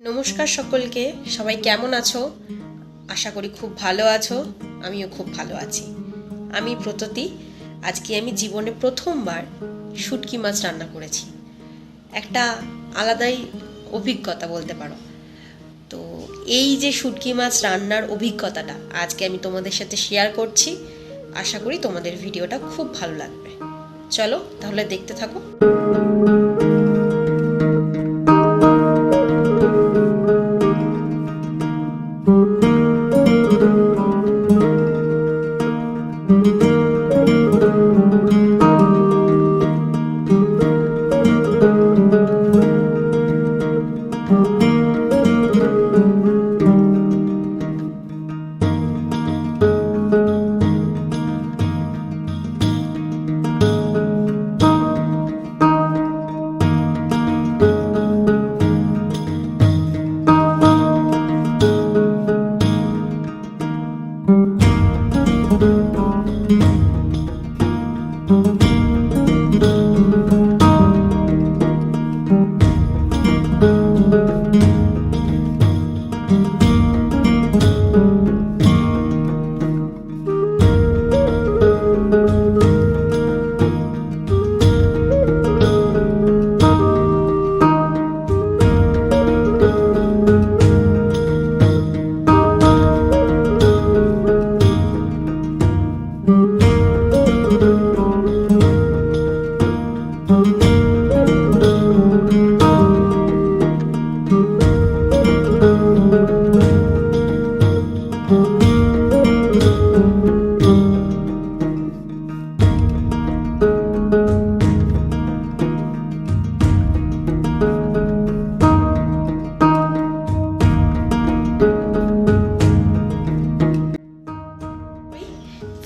নমস্কার সকলকে, সবাই কেমন আছো? আশা করি খুব ভালো আছো, আমিও খুব ভালো আছি। আমি প্রততি, আজকে আমি জীবনে প্রথমবার শুটকি মাছ রান্না করেছি। একটা আলাদাই অভিজ্ঞতা বলতে পারো। তো এই যে শুটকি মাছ রান্নার অভিজ্ঞতাটা আজকে আমি তোমাদের সাথে শেয়ার করছি। আশা করি তোমাদের ভিডিওটা খুব ভালো লাগবে। চলো তাহলে দেখতে থাকো।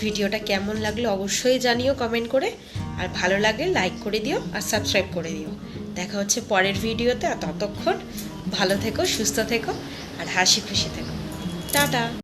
ভিডিওটা কেমন লাগল অবশ্যই জানিও কমেন্ট করে। আর ভালো লাগলে লাইক করে দিও আর সাবস্ক্রাইব করে দিও। দেখা হচ্ছে পরের ভিডিওতে, আর ততক্ষণ ভালো থেকো, সুস্থ থেকো আর হাসি খুশি থেকো। টাটা!